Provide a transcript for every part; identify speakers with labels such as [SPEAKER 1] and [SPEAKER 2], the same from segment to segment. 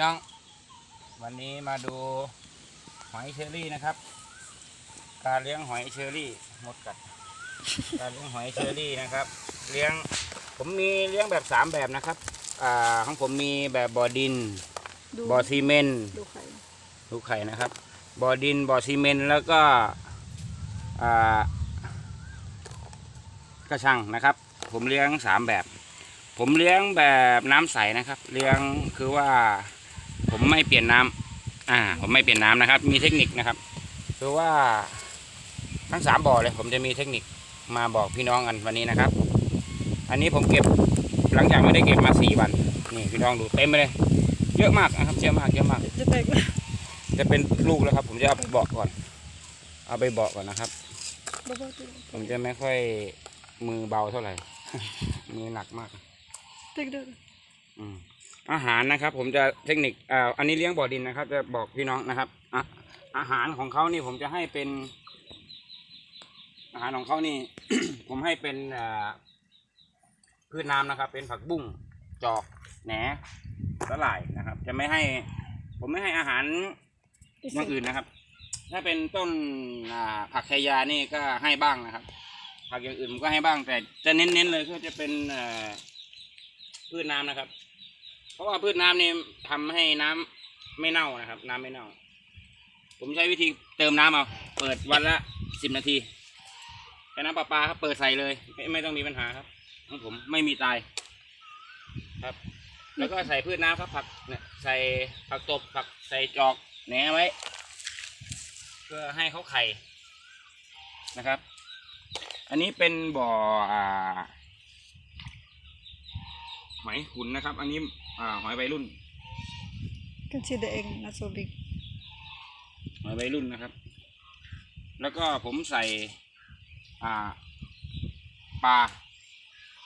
[SPEAKER 1] ครับพี่น้อง วันนี้มาดูหอยเชอรี่นะครับ การเลี้ยงหอยเชอรี่หมดกัด การเลี้ยงหอยเชอรี่นะครับ เลี้ยงผมมีเลี้ยงแบบสามแบบนะครับ อ่าของผมมีแบบบ่อดิน
[SPEAKER 2] ดู
[SPEAKER 1] บ่อซีเมนต์
[SPEAKER 2] ดูไข่
[SPEAKER 1] ดูไข่นะครับบ่อดินบ่อซีเมนต์แล้วก็อ่ากระชังนะครับ ผมเลี้ยงสามแบบ ผมเลี้ยงแบบน้ำใสนะครับ เลี้ยงคือว่า ผมไม่เปลี่ยนน้ำอ่า ผมไม่เปลี่ยนน้ำนะครับ มีเทคนิคนะครับคือว่าทั้งสามบ่อเลย ผมจะมีเทคนิคมาบอกพี่น้องกันวันนี้นะครับ อันนี้ผมเก็บหลังจากไม่ได้เก็บมาสี่วันนี่พี่น้องดูเต็มไปเลย เยอะมากนะครับเยอะมากเยอะมาก
[SPEAKER 2] จะแตกแล้ว
[SPEAKER 1] จะเป็นลูกแล้วครับ ผมจะเอาไปเบาะก่อน เอาไปเบาะก่อนนะครับ
[SPEAKER 2] บ่บ่ติ
[SPEAKER 1] ผมจะไม่ค่อยมือเบาเท่าไหร่ มือหนักมาก
[SPEAKER 2] แตกเด้อ
[SPEAKER 1] อืม อาหารนะครับ ผมจะเทคนิคอ่าอันนี้เลี้ยงบ่อดินนะครับ จะบอกพี่น้องนะครับอะอาหารของเขานี่ผมจะให้เป็น อาหารของเขานี่ ผมให้เป็นอ่าพืชน้ำนะครับ เป็นผักบุ้งจอกแหนสลายนะครับ จะไม่ให้ ผมไม่ให้อาหารอย่างอื่นนะครับ ถ้าเป็นต้นอ่าผักไชยานี่ก็ให้บ้างนะครับ ผักอย่างอื่นก็ให้บ้างแต่จะเน้นๆเลยก็จะเป็นอ่อพืชน้ำนะครับ เพราะว่าพืชน้ำนี่ทำให้น้ำไม่เน่านะครับ น้ำไม่เน่า ผมใช้วิธีเติมน้ำเอาเปิดวันละสิบนาทีแค่น้ำประปาครับเปิดใส่เลยไม่ไม่ต้องมีปัญหาครับของผมไม่มีตาย ครับ แล้วก็ใส่พืชน้ำครับผักเนี่ยใส่ผักตบผักใส่จอกแหนไว้ เพื่อให้เขาไข่นะครับ อันนี้เป็นบ่ออ่าหอยขุนนะครับ อันนี้ อ่าหอยใบรุ่น
[SPEAKER 2] กันสิเดเองนะโซบิก
[SPEAKER 1] หอยใบรุ่นนะครับ แล้วก็ผมใส่อ่าปลา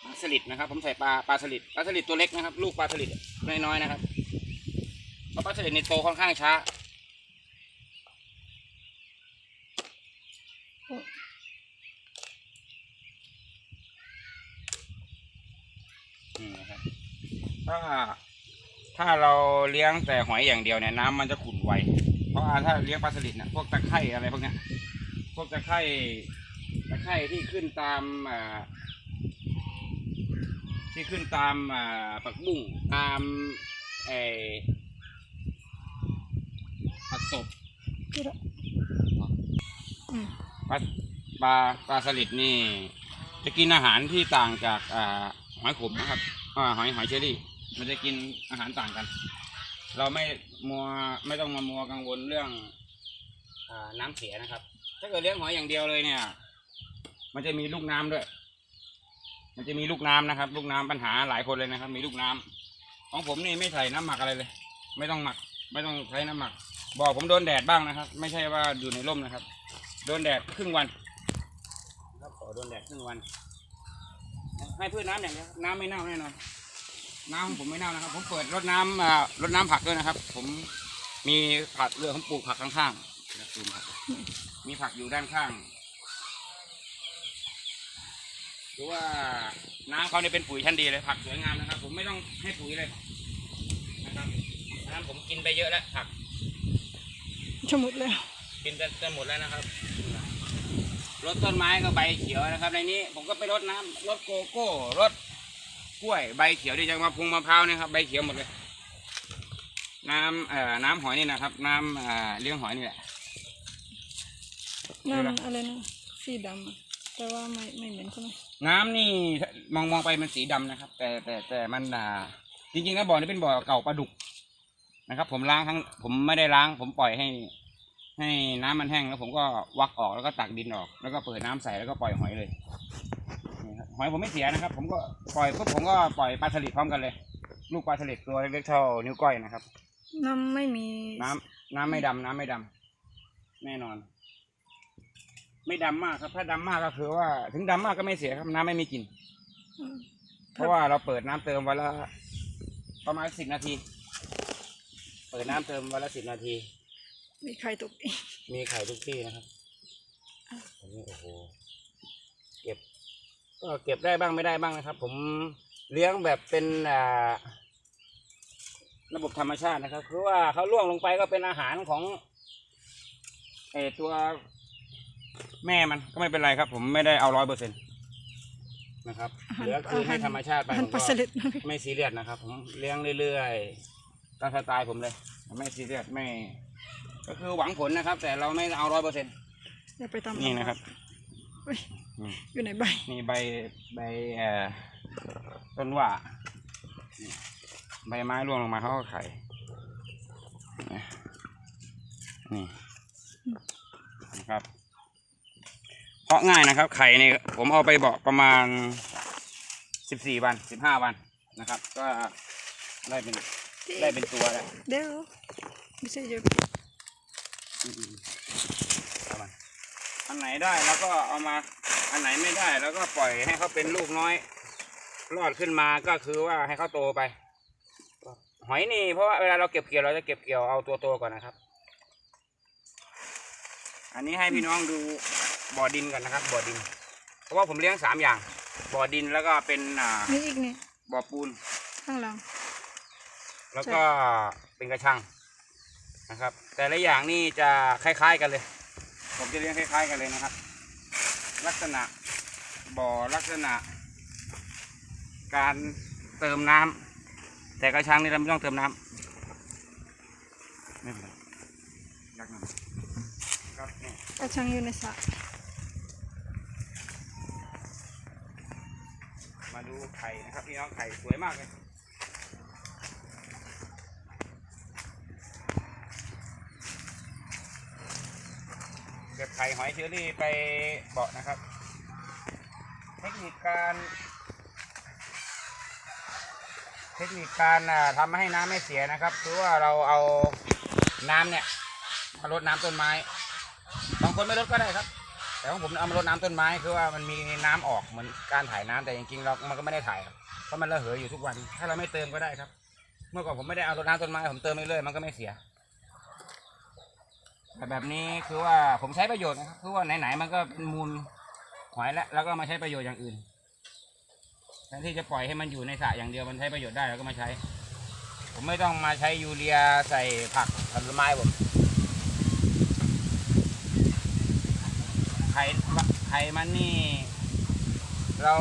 [SPEAKER 1] ปลาสลิดนะครับ ผมใส่ปลาปลาสลิดปลาสลิดตัวเล็กนะครับ ลูกปลาสลิดน้อยๆนะครับเพราะปลาสลิดในโตค่อนข้างช้า นี่นะครับ ถ้าถ้าเราเลี้ยงแต่หอยอย่างเดียวเนี่ยน้ำมันจะขุ่นไว เพราะถ้าเลี้ยงปลาสลิดนะพวกตะไคร่อะไรพวกเนี้ย พวกตะไคร่ตะไคร่ที่ขึ้นตามอ่าที่ขึ้นตามอ่าผักบุ้งตามไอผักตบปลาปลาปลาสลิดนี่ จะกินอาหารที่ต่างจากอ่าหอยขมนะครับอ่าหอยหอยเชอรี่ มันจะกินอาหารต่างกัน เราไม่มัวไม่ต้องมามัวกังวลเรื่องอน้ำเสียนะครับ ถ้าเกิดเลี้ยงหอยอย่างเดียวเลยเนี่ย มันจะมีลูกน้ำด้วย มันจะมีลูกน้ำนะครับ ลูกน้ำปัญหาหลายคนเลยนะครับ มีลูกน้ำของผมนี่ไม่ใส่น้ำหมักอะไรเลย ไม่ต้องหมัก ไม่ต้องใช้น้ำหมักบอกผมโดนแดดบ้างนะครับ ไม่ใช่ว่าอยู่ในร่มนะครับ โดนแดดครึ่งวันครับขอโดนแดดครึ่งวัน ให้พืชน้ำอย่างเดียวน้ำไม่เน่าแน่นอน น้ำของผมไม่เน่านะครับ ผมเปิดรดน้ำอ่ารดน้ำผักด้วยนะครับ ผมมีผักเรือผมปลูกผักข้างๆนะปลูกผักมีผักอยู่ด้านข้างหรือว่าน้ำเขาเนี่ยเป็นปุ๋ยชั้นดีเลยผักสวยงามนะครับ ผมไม่ต้องให้ปุ๋ยเลยนะครับน้ำผมกินไปเยอะแล้วผัก
[SPEAKER 2] จะหมดแล้ว
[SPEAKER 1] กินจะจะหมดแล้วนะครับรดต้นไม้ก็ใบเขียวนะครับ ในนี้ผมก็ไปรดน้ำรดโกโก้รด กล้วยใบเขียวที่จะมาพุงมะพร้าวเนี่ยครับใบเขียวหมดเลย น้ำเอ่อน้ำหอยนี่นะครับ น้ำเอ่อเลี้ยงหอยนี่แหละ
[SPEAKER 2] น้ำอะไรนะสีดำอะแต่ว่าไม่ไม่เหม็นใช่ไหม
[SPEAKER 1] น้ำนี่มองมองไปมันสีดำนะครับ แต่แต่แต่มันอ่าจริงๆแล้วบ่อนี้เป็นบ่อเก่าปลาดุกนะครับ ผมล้างทั้งผมไม่ได้ล้าง ผมปล่อยให้ ให้น้ำมันแห้งแล้วผมก็วักออกแล้วก็ตักดินออก แล้วก็เปิดน้ำใส่แล้วก็ปล่อยหอยเลยนี่ครับ หอยผมไม่เสียนะครับ ผมก็ปล่อยปุ๊บผมก็ปล่อยปลาสลิดพร้อมกันเลย ลูกปลาสลิดตัวเล็กๆเท่านิ้วก้อยนะครับ
[SPEAKER 2] น้ำไม่มี
[SPEAKER 1] น้ำน้ำไม่ดำน้ำไม่ดำแน่นอน ไม่ดำมากครับ ถ้าดำมากก็คือว่า ถึงดำมากก็ไม่เสียครับน้ำไม่มีกลิ่น
[SPEAKER 2] อืม
[SPEAKER 1] เพราะว่าเราเปิดน้ำเติมวันละประมาณสิบนาที เปิดน้ำเติมวันละสิบนาที
[SPEAKER 2] มีไข่ตกอีก
[SPEAKER 1] มีไข่ทุกที่นะครับอันนี้โอ้โหเก็บ ก็เก็บได้บ้างไม่ได้บ้างนะครับ ผมเลี้ยงแบบเป็นอ่าระบบธรรมชาตินะครับคือว่าเขาล่วงลงไปก็เป็นอาหารของเออตัวแม่มันก็ไม่เป็นไรครับ ผมไม่ได้เอาร้อยเปอร์เซ็นต์นะครับเหลือคืนให้ธรรมชาติไป
[SPEAKER 2] อา
[SPEAKER 1] ผ
[SPEAKER 2] หาร
[SPEAKER 1] ม
[SPEAKER 2] ปลา
[SPEAKER 1] ก็
[SPEAKER 2] สลิดนะ
[SPEAKER 1] ไม่ซีเรียสนะครับ ผมเลี้ยงเรื่อยๆตามสไตล์ผมเลย ไม่ซีเรียสไม่ ก็คือหวังผลนะครับ แต่เราไม่เอาร้อยเปอร์เซ็นต์
[SPEAKER 2] อย่าไปทำ
[SPEAKER 1] นี่นะครับ
[SPEAKER 2] เฮ้ย
[SPEAKER 1] อืม
[SPEAKER 2] อยู่ในใบ
[SPEAKER 1] นี่ใบใบเอ่อต้นว่านี่ใบไม้ร่วงลงมาเขาก็ไข่นี่นะครับเพาะง่ายนะครับ ไข่นี่ผมเอาไปบอกประมาณสิบสี่วันสิบห้าวันนะครับ ก็ได้เป็นได้เป็นตัวแล้ว
[SPEAKER 2] เดี๋ยวไม่ใช่เยอะ
[SPEAKER 1] อืมเอามา อันไหนได้แล้วก็เอามาอันไหนไม่ได้แล้วก็ปล่อยให้เขาเป็นลูกน้อย รอดขึ้นมาก็คือว่าให้เขาโตไป หอยนี่เพราะว่าเวลาเราเก็บเกี่ยวเราจะเก็บเกี่ยวเอาตัวโตก่อนนะครับ อันนี้ให้พี่น้องดูบ่อดินก่อนนะครับ บ่อดิน เพราะว่าผมเลี้ยงสามอย่าง บ่อดินแล้วก็เป็นอ่า
[SPEAKER 2] นี่อีกนี่
[SPEAKER 1] บ่อปูน
[SPEAKER 2] ข้างหลัง
[SPEAKER 1] แล้วก็เป็นกระชังนะครับ แต่ละอย่างนี่จะคล้าย ๆ กันเลย ผมจะเลี้ยงคล้ายๆกันเลยนะครับ ลักษณะบ่อลักษณะ การเติมน้ำแต่กระชังนี่เราไม่ต้องเติมน้ำไม่เป็นไรรักน้ำครับนี่
[SPEAKER 2] กระชังอยู่ในสระ
[SPEAKER 1] มาดูไข่นะครับพี่น้องไข่สวยมากเลย เก็บไข่หอยเชอรี่ไปเบาะนะครับ เทคนิคการเทคนิคการอ่าทำให้น้ำไม่เสียนะครับคือว่าเราเอาน้ำเนี่ยมารดน้ำต้นไม้บางคนไม่รดก็ได้ครับ แต่ของผมเอามารดน้ำต้นไม้คือว่ามันมีน้ำออกเหมือนการถ่ายน้ำแต่จริงๆเรามันก็ไม่ได้ถ่ายครับเพราะมันระเหยอยู่ทุกวัน ถ้าเราไม่เติมก็ได้ครับ เมื่อก่อนผมไม่ได้เอารดน้ำต้นไม้ผมเติมเรื่อยๆมันก็ไม่เสีย แต่แบบนี้คือว่าผมใช้ประโยชน์นะครับคือว่าไหนๆมันก็เป็นมูลหอยแล้วแล้วก็มาใช้ประโยชน์อย่างอื่นแทนที่จะปล่อยให้มันอยู่ในสระอย่างเดียวมันใช้ประโยชน์ได้เราก็มาใช้ ผมไม่ต้องมาใช้ยูเรียใส่ผักผลไม้ผมไข่ไข่มันนี่ เรา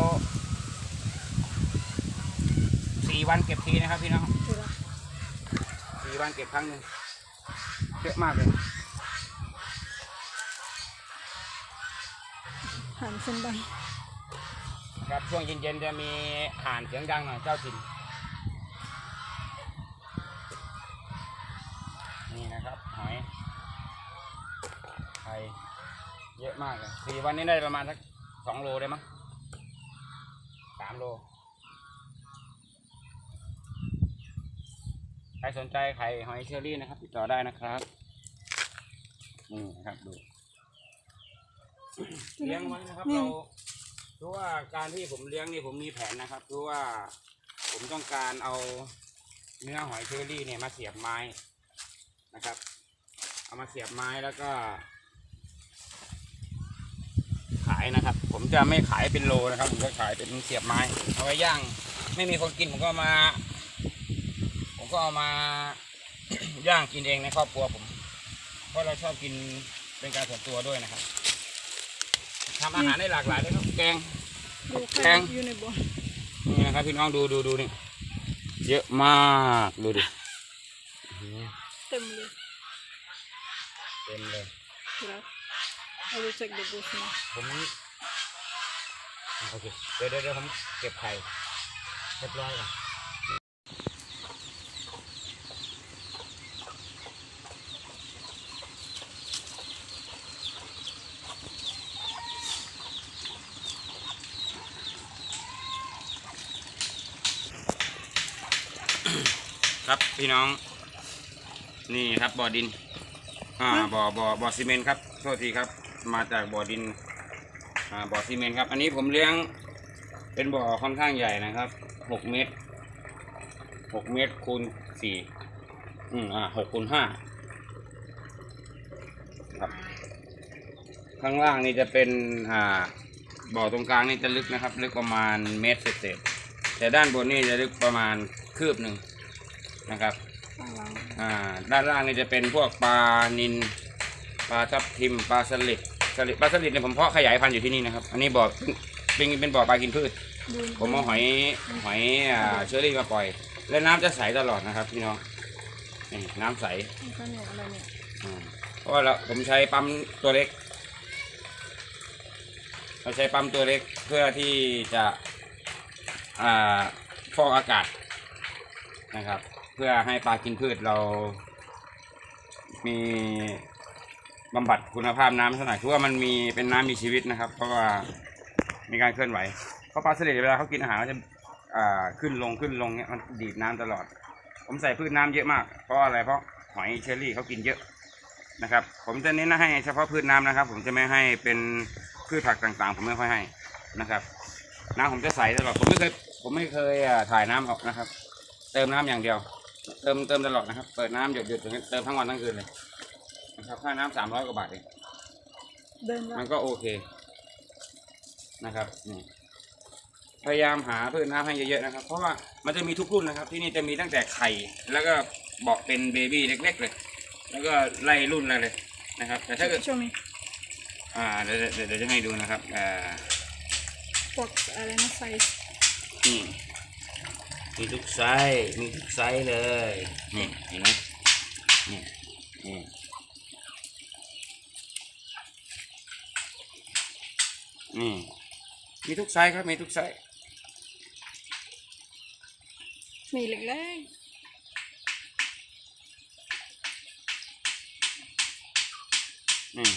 [SPEAKER 1] สี่วันเก็บทีนะครับพี่น้องสี่วันเก็บครั้งหนึ่งเยอะมากเลย
[SPEAKER 2] หันเส้นดัง
[SPEAKER 1] ครับช่วงเย็นๆจะมีห่านเสียงดังหน่อยเจ้าถิ่นนี่นะครับหอยไข่เยอะมากเลยสี่วันนี้ได้ประมาณสักสองโลได้มั้งสามโลใครสนใจไข่หอยเชอรี่นะครับ ติดต่อได้นะครับนี่นะครับดู เลี้ยงไว้นะครับ
[SPEAKER 2] นี่
[SPEAKER 1] เราเพราะว่าการที่ผมเลี้ยงนี่ผมมีแผนนะครับเพราะว่าผมต้องการเอาเนื้อหอยเชอรี่เนี่ยมาเสียบไม้นะครับ เอามาเสียบไม้แล้วก็ ขายนะครับ ผมจะไม่ขายเป็นโลนะครับ ผมจะขายเป็นเสียบไม้ เอาไว้ย่าง ไม่มีคนกินผมก็เอามา ผมก็เอามาย่างกินเองในครอบครัวผม เพราะเราชอบกินเป็นการส่วนตัวด้วยนะครับ ทำอาหารได้หลากหลายเลยครับ แกง
[SPEAKER 2] ดู
[SPEAKER 1] แก
[SPEAKER 2] ไข่
[SPEAKER 1] ง
[SPEAKER 2] อยู่ในบ่อ
[SPEAKER 1] นี่นะครับพี่น้องดูดูดูนี่ เยอะมากดูดิอื้อหือ
[SPEAKER 2] เต็มเลย
[SPEAKER 1] เต็มเลย
[SPEAKER 2] ดูละ I will check the bush now
[SPEAKER 1] ผมโอเคเดี๋ยวเดี๋ยวเดี๋ยวผมเก็บไข่เรียบร้อยก่อน พี่น้อง นี่ครับบ่อดิน อ่าบ่อบ่อบ่อซีเมนต์ครับโทษทีครับ มาจากบ่อดิน อ่าบ่อซีเมนต์ครับ อันนี้ผมเลี้ยง เป็นบ่อค่อนข้างใหญ่นะครับหกเมตรหกเมตรคูณสี่อืมอ่าหกคูณห้าครับ ข้างล่างนี่จะเป็นอ่าบ่อตรงกลางนี่จะลึกนะครับ ลึกประมาณเมตรเศษๆแต่ด้านบนนี่จะลึกประมาณคืบหนึ่ง นะครับ
[SPEAKER 2] ข้างหล่าง
[SPEAKER 1] อ่า ด้านล่างนี่จะเป็นพวกปลานินปลาทับทิมปลาสลิดสลิดปลาสลิดเนี่ยผมเพาะขยายพันธุ์อยู่ที่นี่นะครับ อันนี้บ่อเป็นเป็นบ่อปลากินพืช
[SPEAKER 2] ดู
[SPEAKER 1] ผมเอาหอยหอยอ่าเชอรี่มาปล่อย และน้ำจะใสตลอดนะครับพี่น้องนี่น้ำใส
[SPEAKER 2] นี่ก็เนี่ยอะไรเนี่ย
[SPEAKER 1] อ่าเพราะว่าเราผมใช้ปั๊มตัวเล็ก เราใช้ปั๊มตัวเล็กเพื่อที่จะอ่าฟอกอากาศนะครับ เพื่อให้ปลากินพืชเรา มีบำบัดคุณภาพน้ำสักหน่อยคือว่ามันมีเป็นน้ำมีชีวิตนะครับ เพราะว่ามีการเคลื่อนไหวเพราะปลาสลิดเวลาเขากินอาหารเขาจะอ่าขึ้นลงขึ้นลงเนี่ยมันดีดน้ำตลอด ผมใส่พืชน้ำเยอะมาก เพราะอะไรเพราะหอยเชอรี่เขากินเยอะนะครับ ผมจะเน้นให้เฉพาะพืชน้ำนะครับ ผมจะไม่ให้เป็นพืชผักต่างๆ ผมไม่ค่อยให้นะครับน้ำผมจะใส่ตลอดผมไม่เคยผมไม่เคยอ่าถ่ายน้ำออกนะครับ เติมน้ำอย่างเดียว เติมเติมตลอดนะครับ เปิดน้ำหยดหยดอย่างนี้เติมทั้งวันทั้งคืนเลยนะครับค่าน้ำสามร้อยกว่าบาทเอง
[SPEAKER 2] เดิน
[SPEAKER 1] มั
[SPEAKER 2] ละ
[SPEAKER 1] นก็โอเคนะครับนี่พยายามหาพืชน้ำให้เยอะๆนะครับ เพราะว่ามันจะมีทุกรุ่นนะครับ ที่นี่จะมีตั้งแต่ไข่แล้วก็บอกเป็นเบบี้เล็ก ๆ เลย แล้วก็ไล่รุ่นอะไรเลยนะครับ แต่ถ้าเกิด
[SPEAKER 2] ช่วงนี้
[SPEAKER 1] อ่าเดี๋ยวเดี๋ยวเดี๋ยวจะให้ดูนะครับอ่า
[SPEAKER 2] พวกอะไรนะไซส์
[SPEAKER 1] นี่ มีทุกไซส์มีทุกไซส์เลยนี่เห็นไหมนี่นี่นี่มีทุกไซส์ครับมีทุกไซส์
[SPEAKER 2] มีเล็ก
[SPEAKER 1] นี่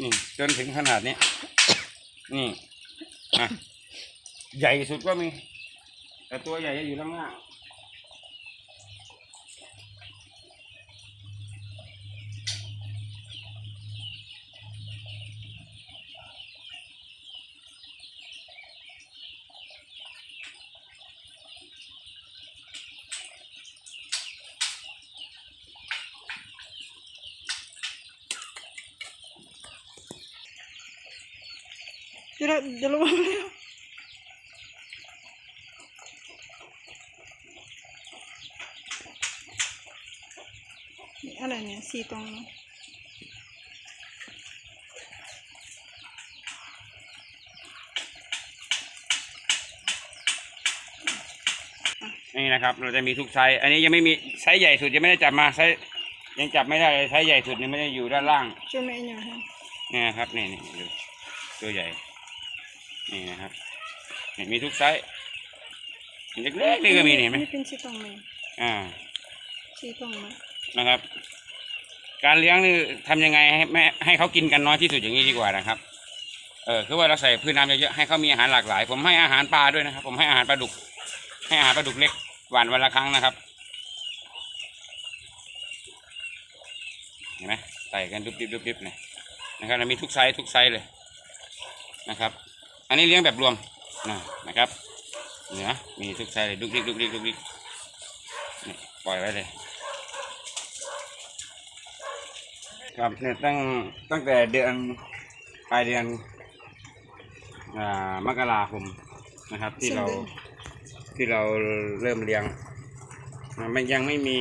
[SPEAKER 1] นี่จนถึงขนาดนี้ นี่อะ ใหญ่สุดก็มี แต่ตัวใหญ่จะอยู่ข้างล่าง
[SPEAKER 2] ๆเดี๋ยวเราเดี๋ยวเรา นี่ อะไรเนี่ยสีตรงเนอะ
[SPEAKER 1] นี่นะครับ เราจะมีทุกไซส์ อันนี้ยังไม่มีไซส์ใหญ่สุดยังไม่ได้จับมาไซส์ยังจับไม่ได้เลยไซส์ใหญ่สุดยังไม่ได้อยู่ด้านล่าง
[SPEAKER 2] ช่วยแม่หน่อยฮะ
[SPEAKER 1] นี่นะครับนี่นี่ดูตัวใหญ่ นี่นะครับนี่มีทุกไซส์เล็กๆนี่ก็มีนี่เห็นไหม
[SPEAKER 2] นี่เป็นสีตรงไหม
[SPEAKER 1] อ่า
[SPEAKER 2] สีตรงไหม
[SPEAKER 1] นะครับ การเลี้ยงนี่ทำยังไงให้ไม่ให้เขากินกันน้อยที่สุดอย่างนี้ดีกว่านะครับ เออคือว่าเราใส่พืชน้ำเยอะๆให้เขามีอาหารหลากหลาย ผมให้อาหารปลาด้วยนะครับ ผมให้อาหารปลาดุก ให้อาหารปลาดุกเล็กหวานวันละครั้งนะครับเห็นไหมใส่กันดุบดิบดุบดิบเนี่ยนะครับมีทุกไซส์ทุกไซส์เลยนะครับ อันนี้เลี้ยงแบบรวมนะนะครับเหนือมีทุกไซส์เลยดุกดิกดุกดิกดุกดิกปล่อยไว้เลย ครับเนี่ยตั้งตั้งแต่เดือนปลายเดือนอ่ามกราคมนะครับ ที่เราที่เราเริ่มเลี้ยงอ่ามันยังไม่มี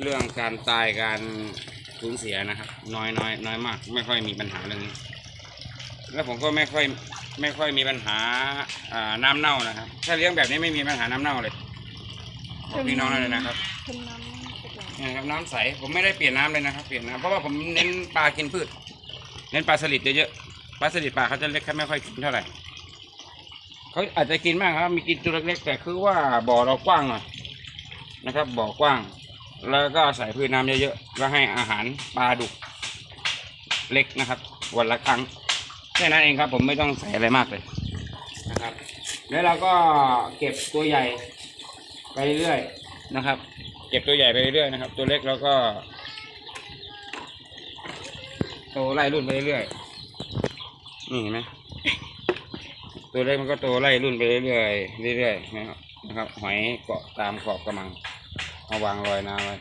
[SPEAKER 1] เรื่องการตายการสูญเสียนะครับ น้อยน้อยน้อยมาก ไม่ค่อยมีปัญหาเรื่องนี้ แล้วผมก็ไม่ค่อยไม่ค่อยมีปัญหาอ่าน้ำเน่านะครับ ถ้าเลี้ยงแบบนี้ไม่มีปัญหาน้ำเน่าเลยบอกพี่น้องได้เลยนะครับ
[SPEAKER 2] เพิ่ม นี่
[SPEAKER 1] ครับน้ำใสผมไม่ได้เปลี่ยนน้ำเลยนะครับเปลี่ยนน้ำเพราะว่าผมเน้นปลากินพืช เน้นปลาสลิดเยอะๆปลาสลิดปลาเขาจะเล็กแค่ไม่ค่อยกินเท่าไหร่เขาอาจจะกินมากครับมีกินตัวเล็กๆแต่คือว่าบ่อเรากว้างหน่อยนะครับ บ่อกว้าง แล้วก็ใส่พืชน้ำเยอะๆแล้วให้อาหารปลาดุกเล็กนะครับ วันละครั้งแค่นั้นเองครับ ผมไม่ต้องใส่อะไรมากเลยนะครับ แล้วเราก็เก็บตัวใหญ่ไปเรื่อยนะครับ เก็บตัวใหญ่ไปเรื่อยๆนะครับ ตัวเล็กเราก็โตไล่รุ่นไปเรื่อยๆนี่เห็นไหมตัวเล็กมันก็โตไล่รุ่นไปเรื่อยๆเรื่อยๆนะครับนะครับ หอยเกาะตามขอบกระมังเอาวางลอยน้ำไว้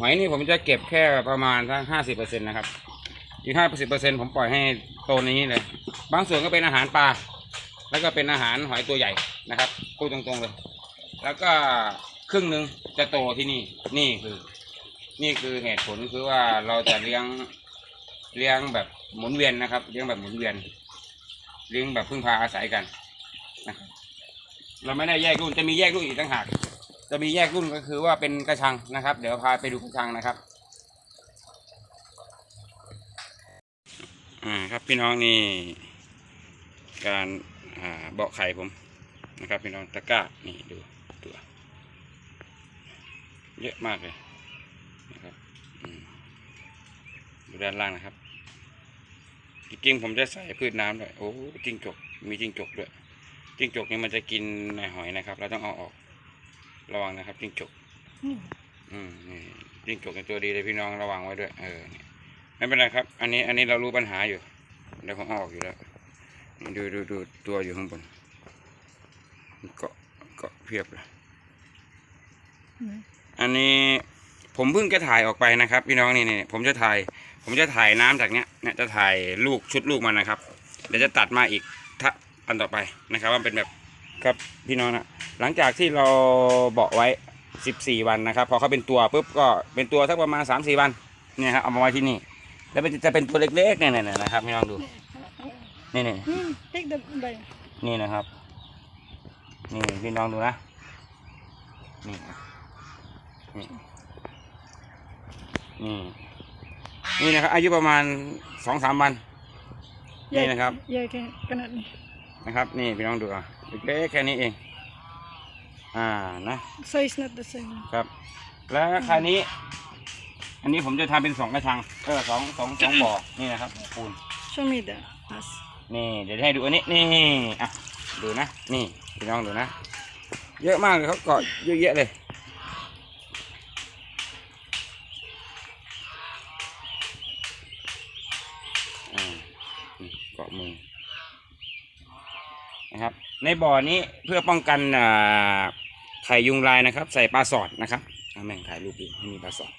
[SPEAKER 1] หอยนี่ผมจะเก็บแค่ประมาณทั้งห้าสิบเปอร์เซ็นต์นะครับอีกห้าสิบเปอร์เซ็นต์ผมปล่อยให้โตในนี้เลย บางส่วนก็เป็นอาหารปลาแล้วก็เป็นอาหารหอยตัวใหญ่นะครับพูดตรงๆเลย แล้วก็ ครึ่งหนึ่งจะโตที่นี่ นี่คือ นี่คือเหตุผลคือว่าเราจะเลี้ยงเลี้ยงแบบหมุนเวียนนะครับ เลี้ยงแบบหมุนเวียน เลี้ยงแบบพึ่งพาอาศัยกันนะครับเราไม่ได้แยกรุ่นจะมีแยกรุ่นอีกต่างหาก จะมีแยกรุ่นก็คือว่าเป็นกระชังนะครับ เดี๋ยวพาไปดูกระชังนะครับอ่าครับพี่น้องนี่การอ่าเบาะไข่ผมนะครับ พี่น้องตะกร้านี่ดู เยอะมากเลยนะครับอืมดูด้านล่างนะครับจริงๆผมจะใส่พืชน้ำด้วยโอ้จิ้งจกมีจิ้งจกด้วยจิ้งจกนี่มันจะกินในหอยนะครับ เราต้องเอาออกระวังนะครับจิ้งจก
[SPEAKER 2] อืม
[SPEAKER 1] อืมนี่จิ้งจกเป็นตัวดีเลยพี่น้องระวังไว้ด้วย เออนี่ไม่เป็นไรครับ อันนี้อันนี้เรารู้ปัญหาอยู่เดี๋ยวผมเอาออกอยู่แล้วนี่ดูดูดูตัวอยู่ข้างบนเกาะเกาะเพียบเลย
[SPEAKER 2] อืม
[SPEAKER 1] อันนี้ผมเพิ่งจะถ่ายออกไปนะครับ พี่น้องนี่นี่ผมจะถ่าย ผมจะถ่ายน้ำจากเนี้ยเนี่ยจะถ่ายลูกชุดลูกมันนะครับ เดี๋ยวจะตัดมาอีกถ้าอันต่อไปนะครับว่าเป็นแบบครับพี่น้องนะหลังจากที่เราเบาะไว้ 14 วันนะครับ พอเขาเป็นตัวปุ๊บก็เป็นตัวสักประมาณ 3-4 วันเนี่ยครับเอามาไว้ที่นี่ แล้วมันจะเป็นตัวเล็กๆเนี่ยๆๆนะครับพี่น้องดูนี่นี่
[SPEAKER 2] อืมเด็กเด็กใบ
[SPEAKER 1] นี่นะครับ นี่พี่น้องดูนะนี่ นี่นี่นี่นะครับ อายุประมาณสองสามวัน นี่นะครับ
[SPEAKER 2] ใหญ่แค่ขนาดนี้
[SPEAKER 1] นะครับ นี่พี่น้องดูอะเล็กๆแค่นี้เอง อ่านะ
[SPEAKER 2] size not the same
[SPEAKER 1] ครับ แล้วคราวนี้ อันนี้ผมจะทำเป็นสองกระชังเออสองสองสองบ่อนี่นะครับปูน
[SPEAKER 2] show me the us
[SPEAKER 1] นี่เดี๋ยวให้ดูอันนี้นี่อะดูนะ นี่พี่น้องดูนะ เยอะมากเลยเขาเกาะเยอะแยะเลยอ่านี่เกาะมือนะครับ ในบ่อนี้เพื่อป้องกันอ่าไข่ยุงลายนะครับ ใส่ปลาสอดนะครับเอาแม่งถ่ายรูปดูให้มีปลาสอด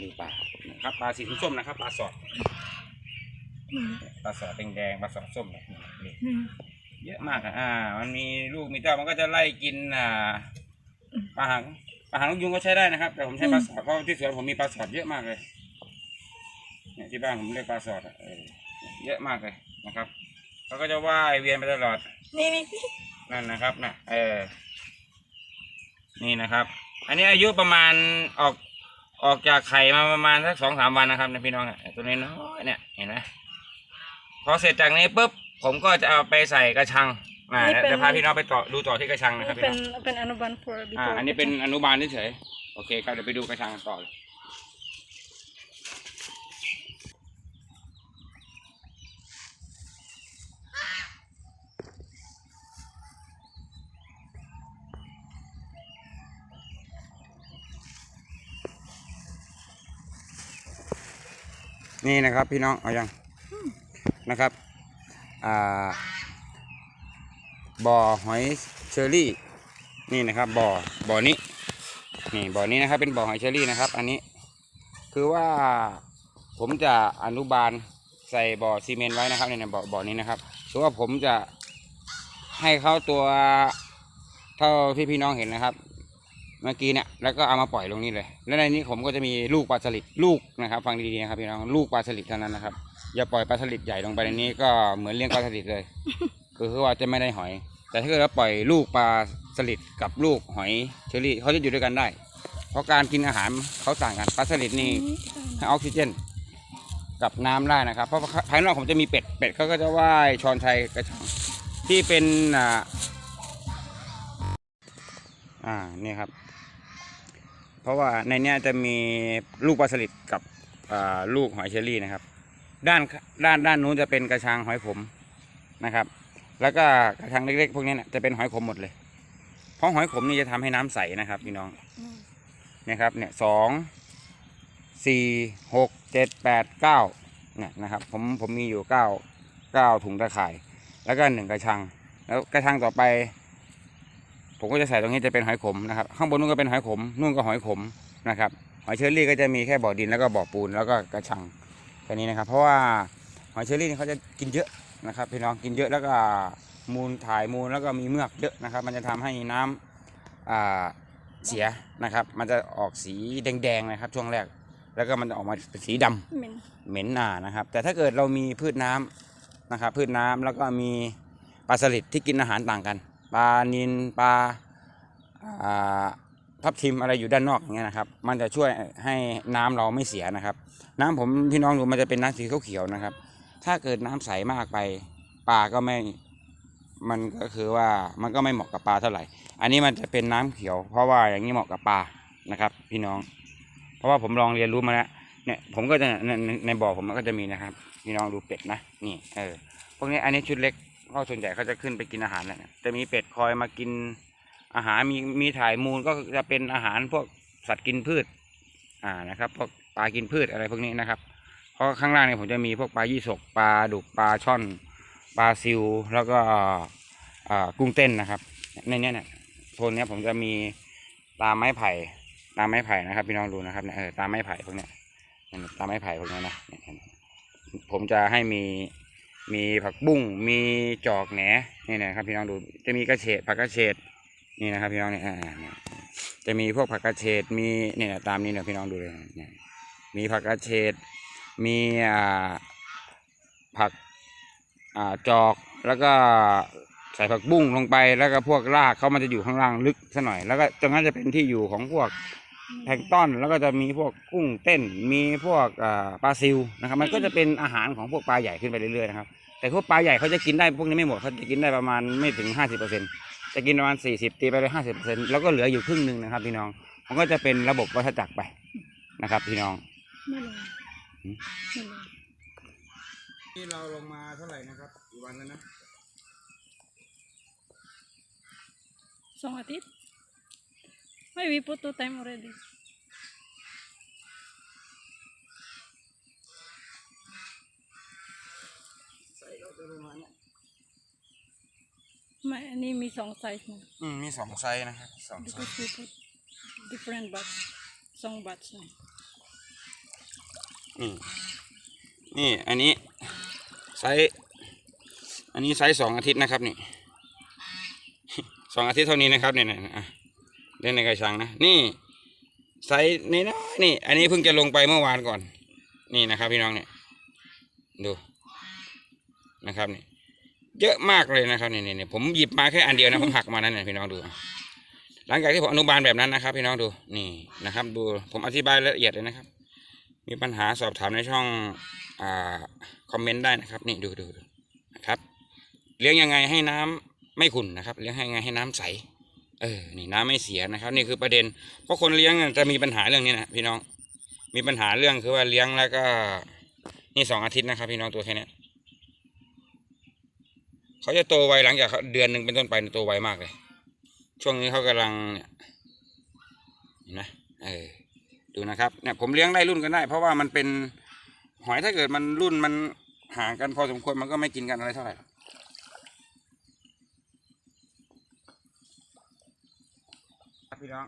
[SPEAKER 1] นี่ปลานะครับปลาสีส้มๆนะครับปลาสอด
[SPEAKER 2] อืม
[SPEAKER 1] ปลาสอดแดงๆปลาสอดส้มแบบนี้นี่
[SPEAKER 2] อืม
[SPEAKER 1] เยอะมากอะอ่า มันมีลูกมีเต้ามันก็จะไล่กินอ่าปลาหางปลาหางนกยุงก็ใช้ได้นะครับ แต่ผมใช้ปลาสอดเพราะที่สวนผมมีปลาสอดเยอะมากเลยเนี่ยที่บ้านผมเรียกปลาสอดอะเออเยอะมากเลยนะครับเขาก็จะว่ายเวียนไปตลอด
[SPEAKER 2] นี่นี่
[SPEAKER 1] นั่นนะครับนะเออ นี่นะครับ อันนี้อายุประมาณออกออกจากไข่มาประมาณสักสองสามวันนะครับเนยพี่น้องอะตัวนี้น้อยๆเนี่ยเห็นไหมพอเสร็จจากนี้ปุ๊บผมก็จะเอาไปใส่กระชังอ่าเดี๋ยวเดี๋ยวพาพี่น้องไปต่อดูต่อที่กระชังนะครับพี่
[SPEAKER 2] เป็
[SPEAKER 1] น้
[SPEAKER 2] น
[SPEAKER 1] อง
[SPEAKER 2] เป็นอนุบาล for
[SPEAKER 1] อ่า
[SPEAKER 2] before
[SPEAKER 1] อันนี้เป็นอนุบาลเฉยๆโอเคครับเดี๋ยวไปดูกระชังกันต่อเลย นี่นะครับพี่น้องเอายังนะครับอ่าบ่อหอยเชอรี่ นี่นะครับบ่อบ่อนี้นี่บ่อนี้นะครับเป็นบ่อหอยเชอรี่นะครับ อันนี้คือว่าผมจะอนุบาลใส่บ่อซีเมนต์ไว้นะครับในบ่อบ่อนี้นะครับคือว่าผมจะให้เขาตัวเท่าที่พี่น้องเห็นนะครับ เมื่อกี้เนี่ยแล้วก็เอามาปล่อยลงนี่เลย แล้วในนี้ผมก็จะมีลูกปลาสลิดลูกนะครับ ฟังดีๆนะครับพี่น้องลูกปลาสลิดเท่านั้นนะครับอย่าปล่อยปลาสลิดใหญ่ลงไปในนี้ก็เหมือนเลี้ยงปลาสลิดเลย คือว่าจะไม่ได้หอย แต่ถ้าเกิดเราปล่อยลูกปลาสลิดกับลูกหอยเชอรี่เขาจะอยู่ด้วยกันได้ เพราะการกินอาหารเขาต่างกันปลาสลิดนี่ให้ออกซิเจนกับน้ำได้นะครับ เพราะภายนอกผมจะมีเป็ดเป็ดเขาก็จะว่ายชอนชัยกระชังที่เป็นอ่าอ่านี่ครับ เพราะว่าในเนี้ยจะมีลูกปลาสลิดกับลูกหอยเชอรี่นะครับ ด้านด้านด้านนู้นจะเป็นกระชังหอยขมนะครับ แล้วก็กระชังเล็กๆพวกนี้จะเป็นหอยขมหมดเลย เพราะหอยขมนี่จะทำให้น้ำใสนะครับพี่น้องนะครับ เนี่ยสองสี่หกเจ็ดแปดเก้าเนี่ยนะครับ ผมผมมีอยู่เก้าเก้าถุงตะข่าย แล้วก็หนึ่งกระชัง แล้วกระชังต่อไป ผมก็จะใส่ตรงนี้จะเป็นหอยขมนะครับ ข้างบนนู้นก็เป็นหอยขมนู่นก็หอยขมนะครับหอยเชอรี่ก็จะมีแค่บ่อดินแล้วก็บ่อปูนแล้วก็กระชังแค่นี้นะครับ เพราะว่าหอยเชอรี่นี่เขาจะกินเยอะนะครับพี่น้องกินเยอะแล้วก็มูลถ่ายมูลแล้วก็มีเมือกเยอะนะครับ มันจะทำให้น้ำอ่าเสียนะครับ มันจะออกสีแดงๆนะครับ ช่วงแรกแล้วก็มันจะออกมาเป็นสีดำ
[SPEAKER 2] เหม็น
[SPEAKER 1] เหม็นหนานะครับ แต่ถ้าเกิดเรามีพืชน้ำนะครับ พืชน้ำแล้วก็มีปลาสลิดที่กินอาหารต่างกัน ปลานิลปลาทับทิมอะไรอยู่ด้านนอกอย่างเงี้ยนะครับ มันจะช่วยให้น้ำเราไม่เสียนะครับ น้ำผมพี่น้องดูมันจะเป็นน้ำสีเขียวๆนะครับ ถ้าเกิดน้ำใสมากไปปลาก็ไม่มันก็คือว่ามันก็ไม่เหมาะกับปลาเท่าไหร่ อันนี้มันจะเป็นน้ำเขียว เพราะว่าอย่างนี้เหมาะกับปลานะครับ พี่น้อง เพราะว่าผมลองเรียนรู้มาแล้วเนี่ยผมก็จะในในในบ่อผมมันก็จะมีนะครับ พี่น้องดูเป็ดนะนี่เออพวกนี้อันนี้ชุดเล็ก เพราะส่วนใหญ่เขาจะขึ้นไปกินอาหารแล้วเนี่ยจะมีเป็ดคอยมากินอาหารมีมีถ่ายมูลก็จะเป็นอาหารพวกสัตว์กินพืช อ่านะครับพวกปลากินพืชอะไรพวกนี้นะครับ เพราะข้างล่างเนี่ยผมจะมีพวกปลายี่สกปลาดุกปลาช่อนปลาซิวแล้วก็อ่ากุ้งเต้นนะครับ ในนี้เนี่ยโซนเนี้ยผมจะมีตามไม้ไผ่ตามไม้ไผ่นะครับ พี่น้องดูนะครับเออตามไม้ไผ่พวกเนี้ยตามไม้ไผ่พวกนี้นะผมจะให้มี มีผักบุ้งมีจอกแหนนี่นะครับพี่น้องดูจะมีกระเฉดผักกระเฉดนี่นะครับพี่น้องเนี่ยจะมีพวกผักกระเฉดมีเนี่ยตามนี้เนี่ยพี่น้องดูเลยเนี่ยมีผักกระเฉดมีอ่าผักอ่าจอกแล้วก็ใส่ผักบุ้งลงไปแล้วก็พวกรากเขามันจะอยู่ข้างล่างลึกซะหน่อย แล้วก็ตรงนั้นจะเป็นที่อยู่ของพวก แพลงก์ต้อนแล้วก็จะมีพวกกุ้งเต้น มีพวกอ่าปลาซิวนะครับ มันก็จะเป็นอาหารของพวกปลาใหญ่ขึ้นไปเรื่อยๆนะครับ แต่พวกปลาใหญ่เขาจะกินได้พวกนี้ไม่หมดเขาจะกินได้ประมาณไม่ถึงห้าสิบเปอร์เซ็นจะกินประมาณสี่สิบตีไปเลยห้าสิบเปอร์เซ็นแล้วก็เหลืออยู่ครึ่งหนึ่งนะครับพี่น้อง มันก็จะเป็นระบบวัฏจักรไปนะครับ พี่น้อง
[SPEAKER 2] ไม่เลย
[SPEAKER 1] หืม
[SPEAKER 2] ไม่เลย
[SPEAKER 1] นี่เราลงมาเท่าไหร่นะครับกี่วันแล้วนะ
[SPEAKER 2] สองอาทิตย์ ไม่วีพุต two time already
[SPEAKER 1] ใส่เราจะลงมาเนี่ย
[SPEAKER 2] ไม่อันนี้มีสองไซส์นะ
[SPEAKER 1] อืมมีสองไซส์นะครับสองไซ
[SPEAKER 2] because
[SPEAKER 1] ส์
[SPEAKER 2] we put different batch สอง batch นะ
[SPEAKER 1] นี่ นี่ อันนี้ ไซส์ อันนี้ไซส์สองอาทิตย์นะครับนี่ สองอาทิตย์เท่านี้นะครับเนี่ยเนี่ยอะ เล่นในกระชังนะ นี่ไซส์นี่นะนี่ อันนี้เพิ่งจะลงไปเมื่อวานก่อน นี่นะครับ พี่น้องเนี่ย ดูนะครับนี่เยอะมากเลยนะครับนี่นี่นี่ผมหยิบมาแค่อันเดียวนะผมหักมานั่นเนี่ยพี่น้องดู หลังจากที่ผมอนุบาลแบบนั้นนะครับ พี่น้องดูนี่นะครับ ดูผมอธิบายละเอียดเลยนะครับ มีปัญหาสอบถามในช่องอ่าคอมเมนต์ได้นะครับ นี่ดูดูนะครับ เลี้ยงยังไงให้น้ำไม่ขุ่นนะครับ เลี้ยงยังไงให้น้ำใส เออ นี่น้ำไม่เสียนะครับ นี่คือประเด็น เพราะคนเลี้ยงจะมีปัญหาเรื่องนี้นะพี่น้อง มีปัญหาเรื่องคือว่าเลี้ยงแล้วก็ นี่สองอาทิตย์นะครับ พี่น้องตัวแค่นี้เขาจะโตไวหลังจากเดือนหนึ่งเป็นต้นไปโตไวมากเลย ช่วงนี้เขากำลังเนี่ยเห็นไหมเออ ดูนะครับ เนี่ยผมเลี้ยงได้รุ่นกันได้ เพราะว่ามันเป็นหอยถ้าเกิดมันรุ่นมันห่างกันพอสมควรมันก็ไม่กินกันอะไรเท่าไหร่หรอกครับ พี่น้อง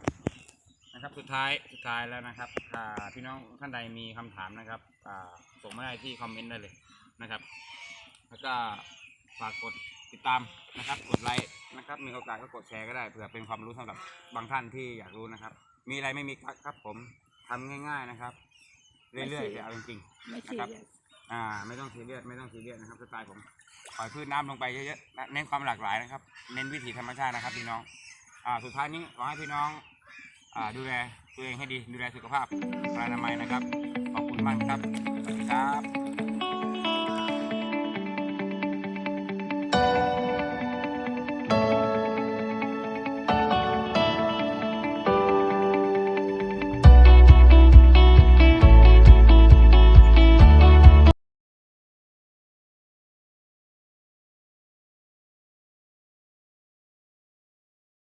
[SPEAKER 1] นะครับสุดท้ายสุดท้ายแล้วนะครับถ้าพี่น้องท่านใดมีคำถามนะครับอ่าส่งมาได้ที่คอมเมนต์ได้เลยนะครับ แล้วก็ฝากกดติดตามนะครับ กดไลค์นะครับ มีโอกาสก็กดแชร์ก็ได้เผื่อเป็นความรู้สำหรับบางท่านที่อยากรู้นะครับ มีอะไรไม่มีกักครับผมทำง่าย ๆนะครับ เรื่อยๆจะเอาจริง
[SPEAKER 2] ไม่
[SPEAKER 1] ๆ
[SPEAKER 2] ซี
[SPEAKER 1] นะครับ
[SPEAKER 2] เรียส
[SPEAKER 1] อ่าไม่ต้องซีเรียสไม่ต้องซีเรียสนะครับสไตล์ผมปล่อยพืชน้ำลงไปเยอะๆและเน้นความหลากหลายนะครับ เน้นวิถีธรรมชาตินะครับพี่น้อง อ่าสุดท้ายนี้ขอให้พี่น้องอ่าดูแลตัวเองให้ดีดูแลสุขภาพพลานามัยนะครับ ขอบคุณมากครับสวัสดีครับ